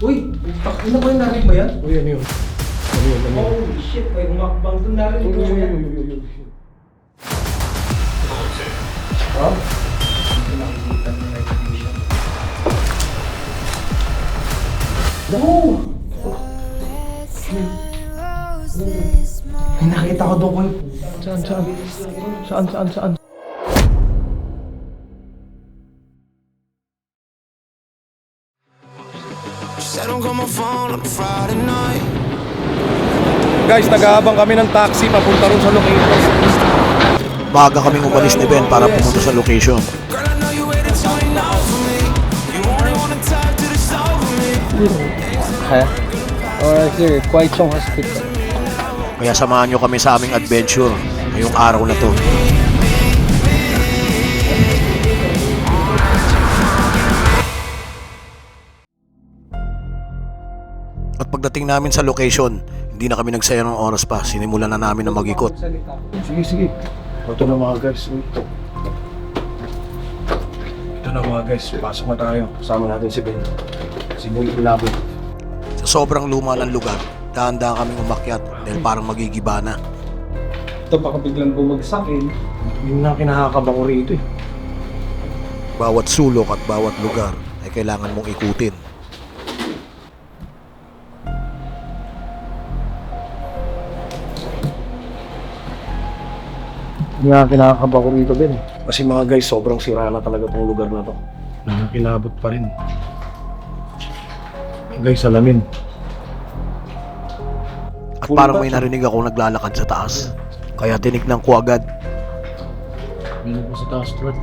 Uy, ina ba yung narinig mo yan? Uy, ano yun? Ano yun? Ano yun? Holy shit, may humakbang doon narinig Uy, mo uy, yan. uy, uy, uy, uy. Ha? Hindi nakikita ng vision. No! May nakita ko doon ko yung Saan, saan? Saan, saan, saan? Guys, nag-aabang kami ng taxi papunta ron sa location. Maaga kaming umalis ni Ben para pumunta sa location. Ha? Alright, here, Kwaichong Hospital. Kaya samahan nyo kami sa aming adventure ngayong araw na to. Pagdating namin sa location, hindi na kami nagsayang ng oras pa. Sinimulan na namin na mag-ikot. Sige, sige. Ito na mga guys. Uy. Ito na mga guys. Pasok na tayo. Kasama natin si Ben. Si Boy Ilabo. Sa sobrang luma ng lugar, dahan-dahan kaming umakyat dahil parang magigiba na. Ito baka biglang bumagsakin. Yun na kinakakaba ko rito eh. Bawat sulok at bawat lugar ay kailangan mong ikutin. Yun nga kinakakaba ko rito Ben. Kasi mga guys, sobrang sira na talaga tong lugar na to. Nakakilabot pa rin. Guys, alamin. At parang may narinig ako naglalakad sa taas. Kaya tinignan ko agad. Meron po sa taas truck.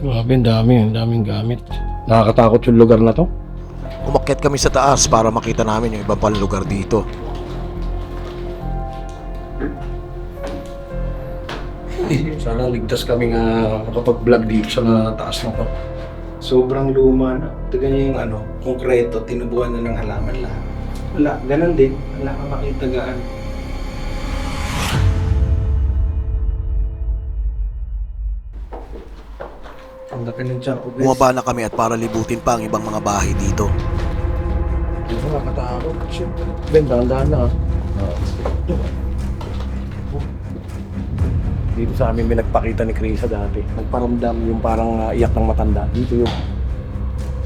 Grabe, ang dami. Ang daming gamit. Nakakatakot yung lugar na to. Umakyat kami sa taas para makita namin yung iba pang lugar dito. Sana ligtas kami nga makapag-vlog dito sa taas na to. Sobrang luma na. Ito ganyan yung ano, konkreto, tinubuan na ng halaman lahat. Wala, ganun din. Wala kang makita gaan. Bumaba na kami at para libutin pa ang ibang mga bahay dito. Hindi ko nakakatakot. Siyempre. Ben, dahan-dahan na. ah. Dito sa amin may nagpakita ni Krisa dati. Nagparamdam yung parang ah, iyak ng matanda. Dito yung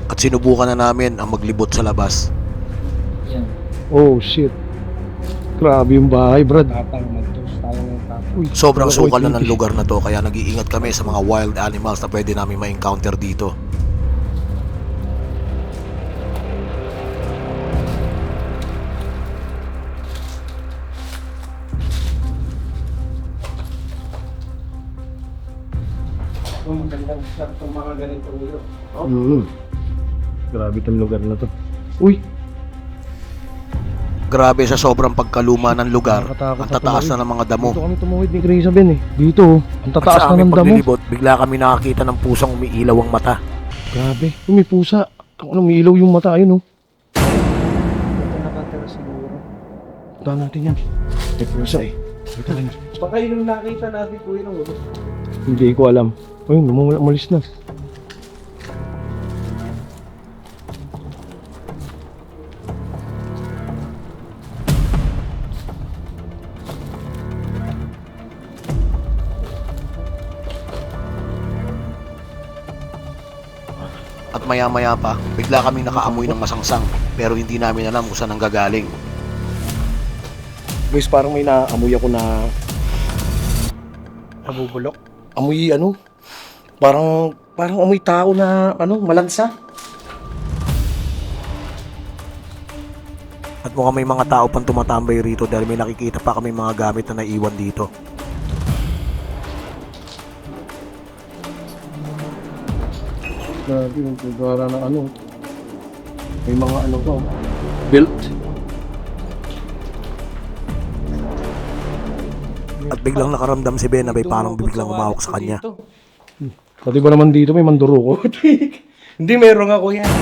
At sinubukan na namin ang maglibot sa labas. Oh shit. Grabe yung bahay, Brad. Tapang mag-toast Sobrang Uy, sukal na ng lugar na to kaya nag-iingat kami sa mga wild animals na pwede namin ma-encounter dito. Ito magandang shot itong mga ganito ulo. Mm. Grabe itong lugar na to. Uy, Grabe sa sobrang pagkaluma ng lugar, Nakakatakot ang na tataas na ng mga damo. dito kami tumawid ni Krisa Ben eh. Dito oh. Ang At tataas sa na aming ng damo. paglilibot, bigla kami nakakita ng pusang umiilaw ang mata. Grabe. Uy, may pusa. Kung ano, may ilaw yung mata. Ayun oh. Ito nakatira siguro. Punta natin yan. May pusa eh. Dito lang. Baka yun yung nakita natin po yun ang ulo. Hindi ko alam. Ayun, umalis na. Maya-maya pa, bigla kaming nakaamoy ng masangsang pero hindi namin alam kung saan ang gagaling. Guys, parang may naamoy ako na Nabubulok. amoy ano? Parang parang amoy tao na ano, malansa. At mukhang may mga tao pang tumatambay rito dahil may nakikita pa kami mga gamit na naiwan dito. Grabe yung kagara na ano. May mga ano pa. oh. Built. At biglang nakaramdam si Ben na may parang biglang umawak sa kanya. Pati ba naman dito may manduro ko? Hindi, meron ako yan.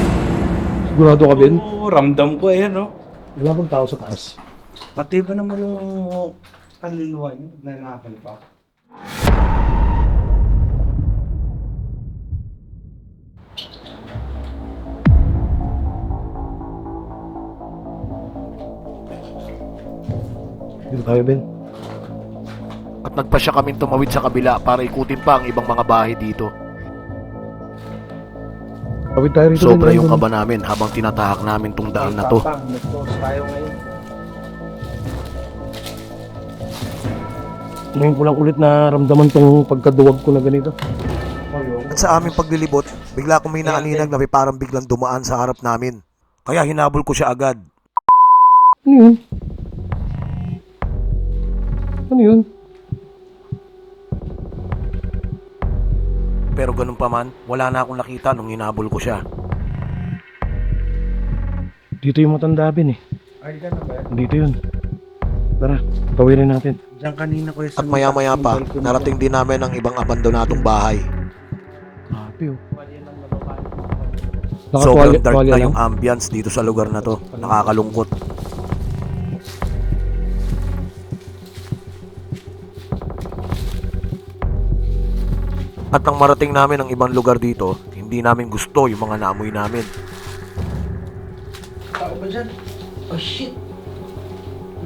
Sigurado ka, Ben? Oo, ramdam ko ayan, no? Wala bang tao sa taas? Pati ba naman yung kaluluwa niyo na nakakalipa? Tayo, Ben. At nagpasya kaming tumawid sa kabila para ikutin pa ang ibang mga bahay dito. Tawid tayo rito. Sobra Ben. yung kaba namin habang tinatahak namin tong daan na to. Papa, nag-close tayo ngayon. Ngayon ko lang ulit na ramdaman tong pagkaduwag ko na ganito. At sa aming paglilibot, bigla kong may naaninag na may parang biglang dumaan sa harap namin. Kaya hinabol ko siya agad. Ano yun? Ano yun? Pero ganun pa man, wala na akong nakita nung hinabol ko siya. Dito yung matanda, Ben eh. Ay, gano'n ba? Dito yun. Tara, tawirin natin. Diyan kanina ko yung At maya-maya pa, narating din namin ang ibang abandonadong bahay. Grabe oh. Sobrang dark na yung ambience dito sa lugar na to. Nakakalungkot. At nang marating namin ang ibang lugar dito, hindi namin gusto yung mga naamoy namin. Tao ba dyan? Oh shit!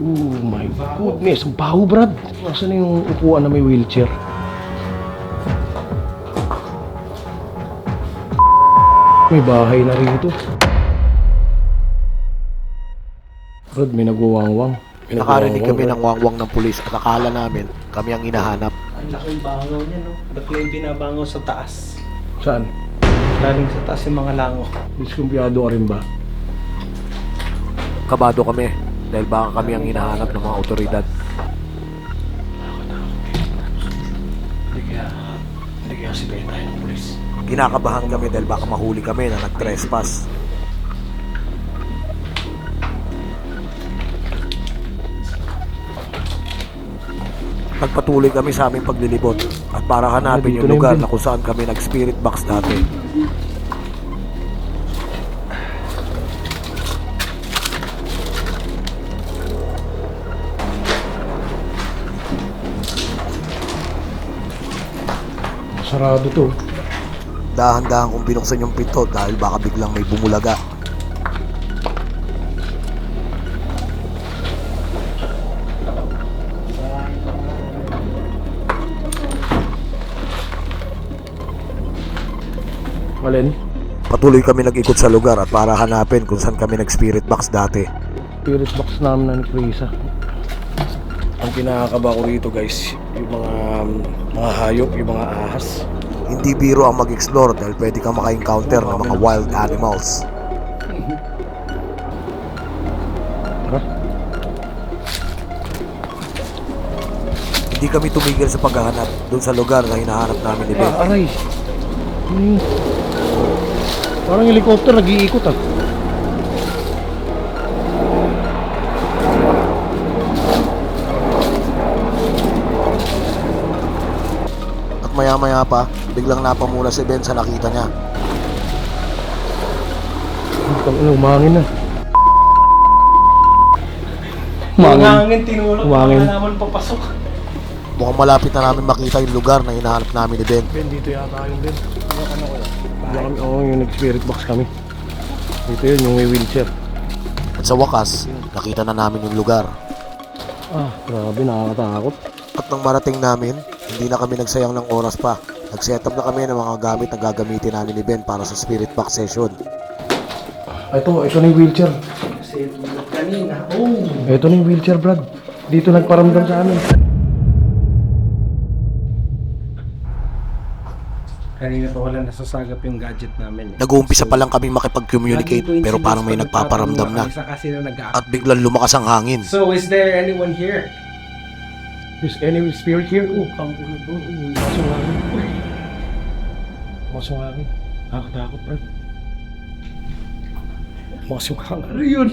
Oh my goodness, ang baho Brad. Nasaan na yung upuan na may wheelchair? May bahay na rito. Brad, may nagwawangwang. Nakarinig kami ng wangwang ng pulis at akala namin kami ang hinahanap. Ang laking bangaw niya, no? Ba't may binabangaw sa taas? Saan? Galing sa taas yung mga lango. Diskumpiyado ka rin ba? Kabado kami dahil baka kami ang hinahanap ng mga otoridad. Hindi kaya, hindi kaya sigayin tayo ng polis. Kinakabahan kami dahil baka mahuli kami na nag-trespass. Nagpatuloy kami sa aming paglilibot at para hanapin yung lugar na kung saan kami nag-spirit box dati. Sarado to. Dahan-dahan kong binuksan yung pinto dahil baka biglang may bumulaga. Patuloy kami nag-ikot sa lugar at para hanapin kung saan kami nag-spirit box dati. Spirit box namin na ni Krisa. Ang kinakakaba ko rito guys, yung mga mga hayop, yung mga ahas. Hindi biro ang mag-explore dahil pwede kang maka-encounter ng mga wild animals. Hindi kami tumigil sa paghahanap doon sa lugar na hinahanap namin ni Ben. Ah, aray. Hmm. Parang helicopter nag-iikot ah. At maya-maya pa, biglang napamula si Ben sa nakita niya. Ang ina, umangin na. Umangin. hangin, tinulog. Umangin. Wala naman papasok. Mukhang malapit na namin makita yung lugar na hinahanap namin ni Ben. Ben, dito yata yung Ben. Ano ko kami, oo, yung nag-spirit box kami. Dito yun, yung may wheelchair. At sa wakas, nakita na namin yung lugar. Ah, grabe, nakakatakot. At nang marating namin, hindi na kami nagsayang ng oras pa. Nag-set up na kami ng mga gamit na gagamitin namin ni Ben para sa spirit box session. Ito, ito na yung wheelchair. Kasi kanina. Oh! Ito na yung wheelchair, Brad. Dito nagparamdam sa amin. Kanina pa wala nasasagap yung gadget namin. eh. Nag-uumpisa pa lang kami makipag-communicate pero parang may nagpaparamdam na. na At biglang lumakas ang hangin. So, is there anyone here? Is any spirit here? Oh, ulo doon. Masong hangin. Masong hangin. Nakakatakot, Brad. Masong hangin. Ano yun?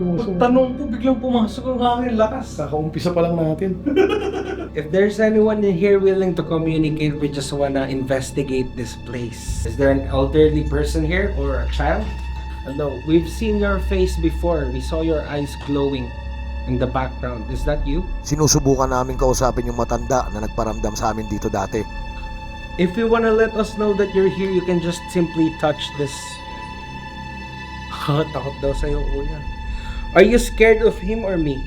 Pagtanong ko, biglang pumasok ang hangin, lakas. Kakaumpisa pa lang natin. If there's anyone in here willing to communicate, we just wanna investigate this place. Is there an elderly person here or a child? No, we've seen your face before. We saw your eyes glowing in the background. Is that you? Sinusubukan namin kausapin yung matanda na nagparamdam sa amin dito dati. If you wanna let us know that you're here, you can just simply touch this. Takot daw sa'yo, kuya. Are you scared of him or me?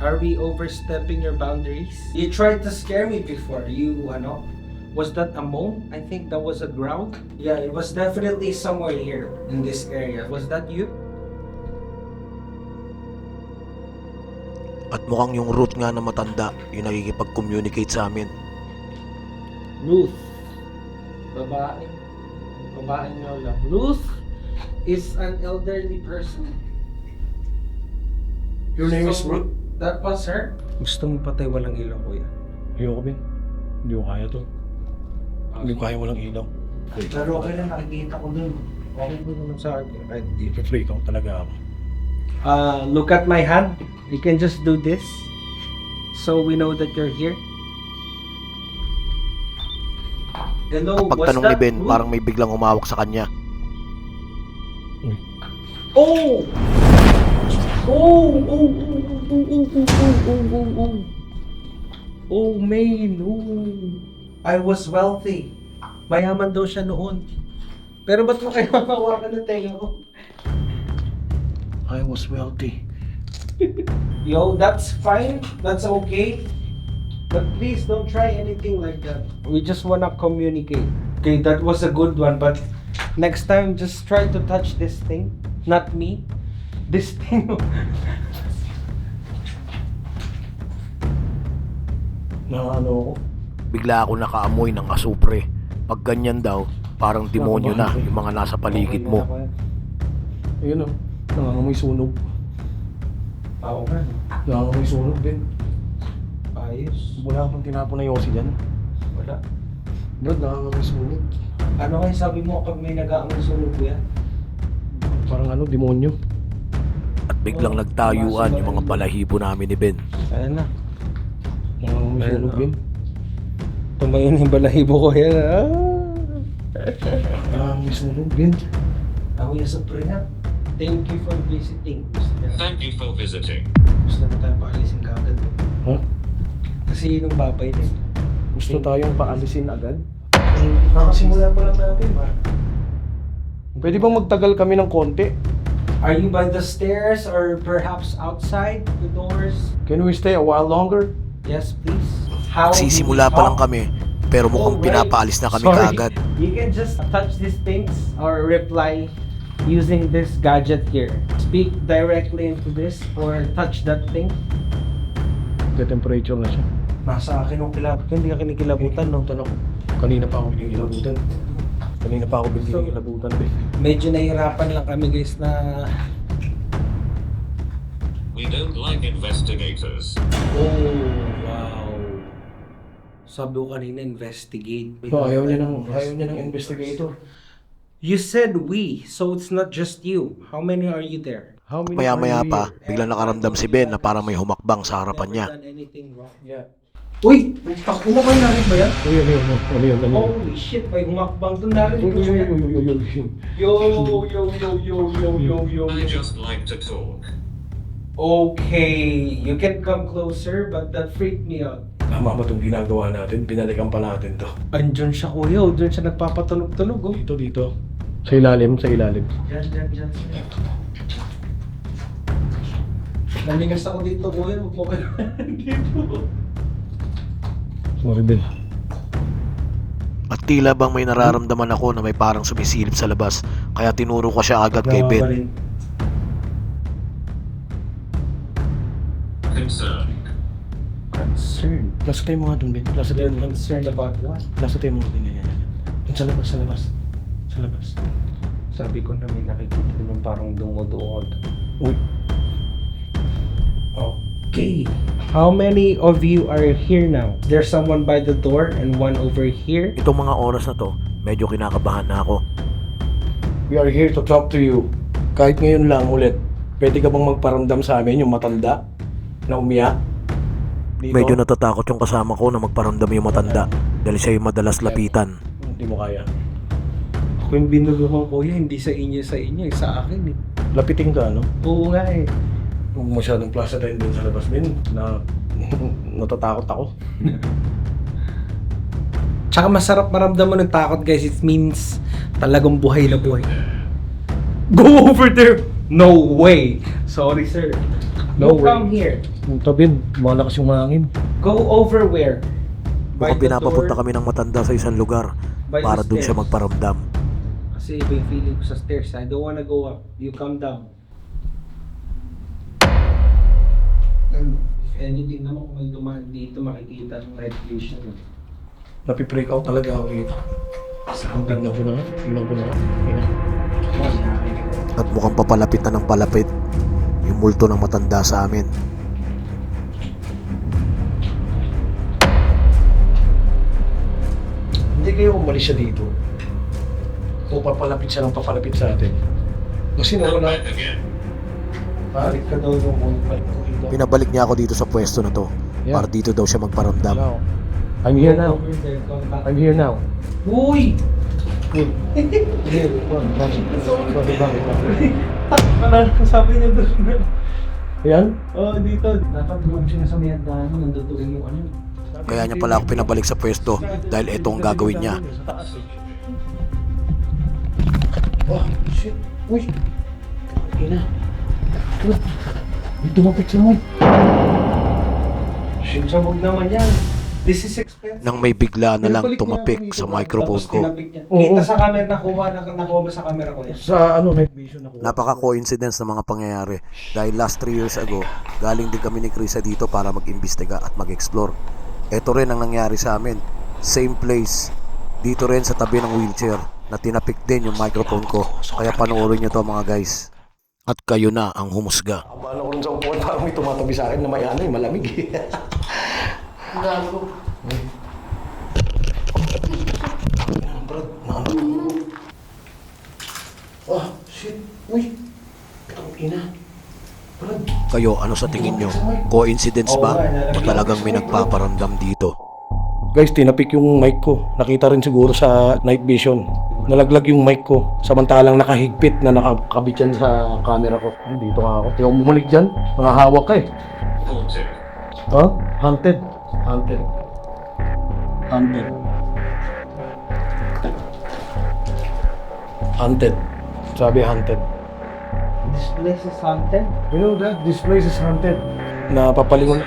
Are we overstepping your boundaries? You tried to scare me before. You, ano? Was that a moan? I think that was a growl. Yeah, it was definitely somewhere here in this area. Was that you? At mukhang yung Ruth nga na matanda yung nakikipag-communicate sa amin. Ruth, babae. Babae nga lang. Ruth is an elderly person. Your name is Ruth? That was her? Gusto mo patay walang ilaw, kuya? Ayoko, Ben. Hindi ko kaya to. Hindi ko kaya walang ilaw. Pero okay lang, nakikita ko dun. Okay po naman sa akin. Kahit di. Freak out talaga ako. Uh, look at my hand. You can just do this. So we know that you're here. Hello, Pagtanong ni Ben, parang may biglang humawak sa kanya. Oh! Oh! Oh! Oh! Oh! Oh! Oh! Oh! Oh! Oh! Oh! Oh, man! Oh! I was wealthy. Mayaman daw siya noon. Pero ba't mo kayo hawakan ng tenga ko? I was wealthy. Yo, that's fine. That's okay. But please don't try anything like that. We just wanna communicate. Okay, that was a good one, but next time just try to touch this thing. Not me. This thing. Na ano. Bigla ako nakaamoy ng asupre. Pag ganyan daw, parang demonyo na yung mga nasa paligid mo. Ayun o. Nangangamoy sunog. Oo nga. Nangangamoy sunog din. Ayos. Wala akong tinapon na yosi dyan. Wala. Brad, nangangamoy sunog. Ano kaya sabi mo kapag may nag-aamoy sunog yan? Parang ano, demonyo. At biglang nagtayuan yung mga balahibo namin ni Ben. Ayan na. Nangangamoy Ayun, sunog oh. Tumayon yung balahibo ko yan. Ah! Nangangamoy sunog din. Ako yung supreme. Thank you for visiting. Na, Thank you for visiting. gusto na tayo. Ha? Kasi yun ang babay din. Gusto tayong paalisin agad? Nakasimula pa lang natin ba? Pwede bang magtagal kami ng konti? Are you by the stairs or perhaps outside the doors? Can we stay a while longer? Yes, please. How do we Sisimula pa lang kami, pero mukhang Oh, right. pinapaalis na kami Sorry. kaagad. You can just touch these things or reply using this gadget here. Speak directly into this or touch that thing. The temperature na siya. Nasa akin ang kilabot. Hindi ka kinikilabutan, no? Tanong. Kanina pa ako binigilabutan. Kanina pa ako binigilabutan. So, Medyo nahihirapan lang kami, guys, na... We don't like investigators. Oh, wow. Sabi ko kanina, investigate. so ayaw niya ng, ayaw niya ng investigator. You said we, so it's not just you. How many are you there? Maya-maya pa, biglang nakaramdam si Ben na parang may humakbang sa harapan niya. Yeah. Uy! Takbo kayo narin ba yan? Ano yun, ano yun, ano yun, ano yun? Holy shit, may humakbang doon narin. Uy, uy, uy, uy, uy, uy, uy. Yo, yo, yo, yo, yo, yo, yo, I yo. just like to talk. Okay, you can come closer, but that freaked me out. Tama ba itong ginagawa natin? Binalikan pa natin to. Andyan siya kuya, o dyan siya nagpapatunog-tunog oh. Dito, dito. Sa ilalim, sa ilalim. Dyan, dyan, dyan. dyan. Nalingas ako dito kuya, huwag mo kayo dito. Sorry, Ben. At tila bang may nararamdaman ako na may parang sumisilip sa labas, kaya tinuro ko siya agad kay Ben. Concern. Concern. Nasa tayo mo nga dun, Ben. Nasa tayo mo nga. Concerned about what? Nasa tayo mo nga dun. Yan, yan, sa labas, sa labas. Sa labas. Sabi ko na may nakikita naman parang dumuduod. Uy. Okay. How many of you are here now? There's someone by the door and one over here. Itong mga oras na to, medyo kinakabahan na ako. We are here to talk to you. Kahit ngayon lang ulit, pwede ka bang magparamdam sa amin yung matanda na umiyak? Dito? Medyo natatakot yung kasama ko na magparamdam yung matanda dahil siya yung madalas lapitan. Hindi mo kaya. Ako yung binulungan kuya, hindi sa inyo sa inyo, eh, sa akin eh. Lapitin ka, ano? Oo nga eh. Huwag masyadong plaza tayo dun sa labas, Ben. Na natatakot ako. Tsaka masarap maramdaman ng takot guys. It means talagang buhay na buhay. Go over there! No way! Sorry sir. You No way. come here. Yung tabi, malakas yung hangin. Go over where? Mukhang pinapapunta door, kami ng matanda sa isang lugar by the para doon siya stairs. magparamdam. Kasi iba yung feeling ko sa stairs. I don't wanna go up. You come down. And if anything naman kung may dumaan dito, makikita ng red vision. Napipreak out talaga ako dito. Tignan ko na nga. Tignan ko na nga. Tingnan. At mukhang papalapit na ng palapit yung multo ng matanda sa amin. Hindi kayo umalis siya dito. O papalapit siya ng papalapit sa atin. Kasi nawala. again. Balik ka daw yung Pinabalik niya ako dito sa pwesto na to Yeah. para dito daw siya magparamdam. Now, I'm here now. I'm here now. Uy! Sabi niya doon? Ayan? Oh, dito. Dapat doon siya sa may hagdanan. Nandoon yung ano. Kaya niya pala ako pinabalik sa pwesto dahil ito ang gagawin niya. Oh, shit. Uy. Ina. Uy. May tumapit sa mic. Shit, sabog naman yan. This is expensive. Nang may bigla na lang Pinabalik niya tumapik ako dito, sa microphone Tapos ko. tinapik niya. Oo. Kita sa camera, nakuha, na, nakuha ba sa camera ko yan? Sa ano, night vision ako. Napaka-coincidence ng mga pangyayari dahil last 3 years ago, galing din kami ni Krisa dito para mag-imbestiga at mag-explore. Ito rin ang nangyari sa amin. Same place. Dito rin sa tabi ng wheelchair na tinapik din yung microphone ko. Kaya panoorin nyo to mga guys. At kayo na ang humusga. Abala ko rin sa upuan, parang may tumatabi sa akin na may ano, eh, malamig eh. Gago. Brad, naano Oh, shit. Uy. Ang ina. Brad. Kayo, ano sa tingin nyo? Coincidence ba? O talagang may nagpaparamdam dito? Guys, tinapik yung mic ko. Nakita rin siguro sa night vision. Nalaglag yung mic ko. Samantalang nakahigpit na nakakabit yan sa camera ko. Dito nga ako. Ikaw bumalik dyan. Mga hawak ka eh. Haunted. Ha? Hunted. Hunted. Hunted. Hunted. Sabi hunted. This place is haunted. You know that this place is haunted. Napapalingon.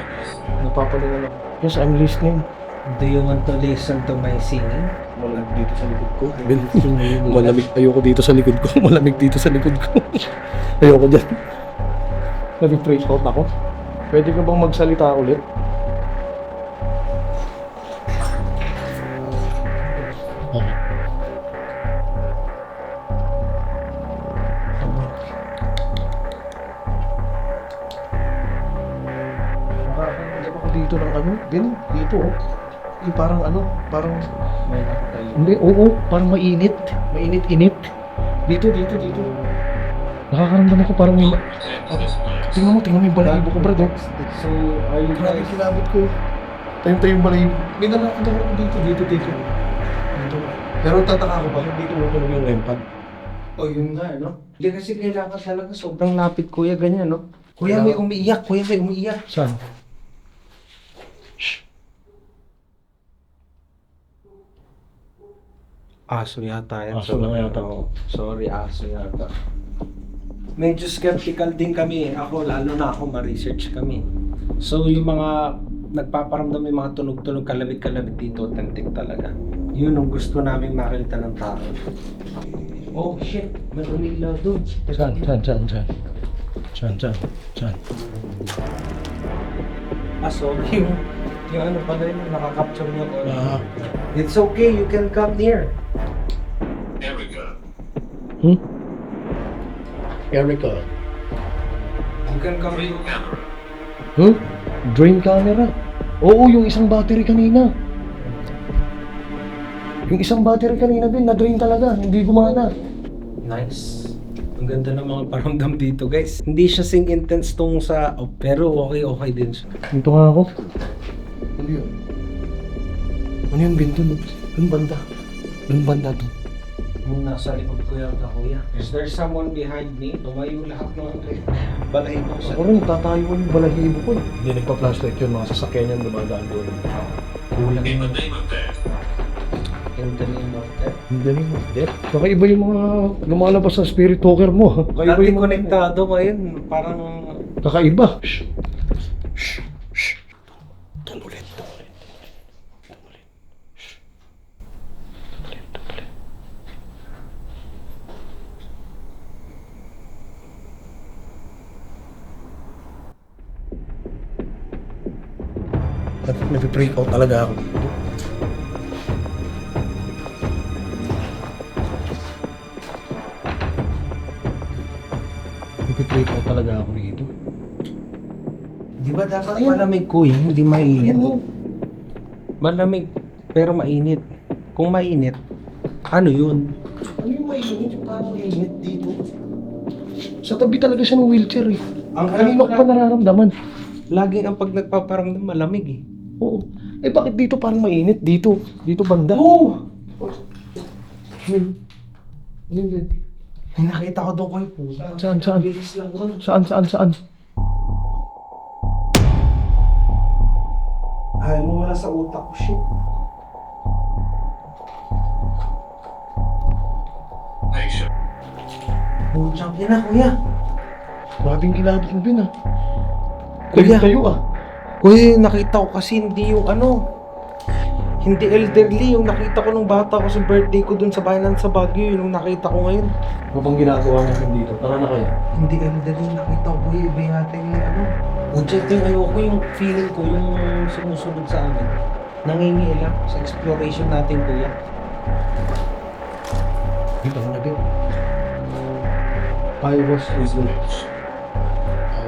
Napapalingon ako. Yes, I'm listening. Do you want to listen to my singing? Malamig dito sa likod ko. Malamig. Ayoko dito sa likod ko. Malamig dito sa likod ko. Ayoko dyan. Nag-freak out ako. Pwede ka bang magsalita ulit? Nakakaramdam ako dito ng ano, ganun, dito oh. Yung parang ano, parang May nakatayo. hindi, oo, parang mainit. Mainit-init. Dito, dito, dito. Nakakaramdam ako parang may... Place. Tingnan mo, tingnan mo yung balahibo ko, brad. oh. So, are you Grabe, guys... kilabot ko. Tayong tayong balahibo. May nalakad ako dito, dito, dito. Dito. Pero tataka ko ba, yung dito mo yung lempad. Oh, yun nga, no? Hindi kasi kailangan talaga sobrang lapit, kuya, ganyan, no? Kuya, may umiiyak, kuya, may umiiyak. Saan? Aso yata yan. Aso lang yata ako. Sorry, aso yata. Medyo skeptical din kami. Ako, lalo na ako, ma-research kami. So, yung mga nagpaparamdam yung mga tunog-tunog kalabit-kalabit dito, authentic talaga. Yun ang gusto namin makita ng tao. Oh shit, may umilaw doon. Saan? Saan? Saan? Saan? Saan? Saan? Saan? Ah, sorry. Yung, ano pala yun, nakakapture niya ko. Ah. It's okay, you can come near. Erica. Hmm? Erica. You can come Ring camera. Huh? Drain camera? Oo, yung isang battery kanina. Yung isang battery kanina din, na-drain talaga. Hindi gumana. Nice. Ang ganda ng mga paramdam dito, guys. Hindi siya sing intense tong sa... oh, pero okay, okay din siya. Dito nga ako. Ano yun? Ano yun, Binto? Anong banda? Anong banda to? Yung nasa likod ko yata, kuya. Is there someone behind me? Tumayo lahat ng balahibo sa... Ako rin, tatayo ko yung balahibo ko. Hindi nagpa-flashlight yun, mga sasakyan yan dumadaan doon. Kulang In the yung name of death. in the name of death. Hindi rin mo. Baka iba yung mga lumalabas sa spirit talker mo. ha? Baka iba Dati yung mga- konektado ngayon, parang Kakaiba. Shh. Shh. Shh. Doon ulit. Doon ulit. Doon ulit. Shh. Doon ulit. Doon ulit. Nag- Nag-break out talaga ako dito. Nag-break out talaga ako dito. Di ba dapat malamig kuya, hindi mainit? Malamig, pero mainit. Kung mainit, ano yun? Ano yung mainit? Parang mainit dito. Sa tabi talaga siya ng wheelchair eh. Ang Kanino ko pa nararamdaman? Laging ang pag nagpaparamdam malamig eh. Oo. Eh bakit dito parang mainit? Dito. Dito banda. Oo! Hmm. May nakita ko doon kayo po. Saan, saan? Ko. Saan, saan, saan? Ay, mo wala sa utak ko, shit. Patient. Oh, champion na, kuya. Grabing kilabot mo din ah. Kuya. Kuya. tayo ah. Kuya, nakita ko kasi hindi yung ano, hindi elderly yung nakita ko nung bata ko sa birthday ko dun sa bayan sa Baguio, yun yung nakita ko ngayon. Ano bang ginagawa natin dito? Tara na kayo. Hindi elderly yung nakita ko, kuya, iba yata yung ano. Ujat yung ayoko yung feeling ko, yung sumusunod sa amin. Nangingiilang sa exploration natin, kuya. Dito na din. I was with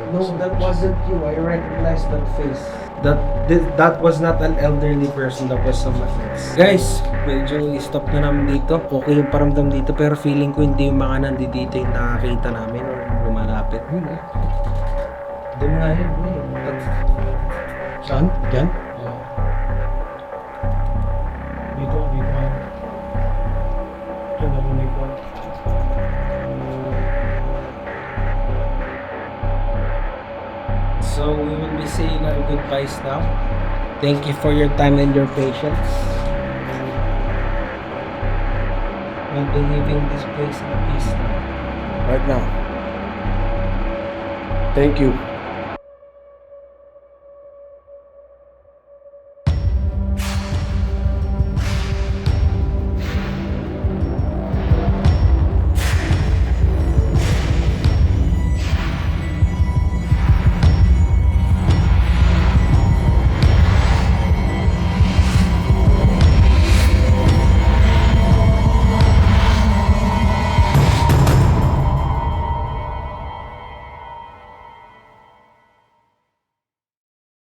No, that wasn't you. I recognized that face. That th- that was not an elderly person. That was someone else. Guys, medyo stop na namin dito. Okay yung paramdam dito pero feeling ko hindi yung mga nandito yung nakakita namin or lumalapit. Doon nga yun. eh. Saan? Diyan? Our goodbyes now. Thank you for your time and your patience. We'll be leaving this place in peace. Right now. Thank you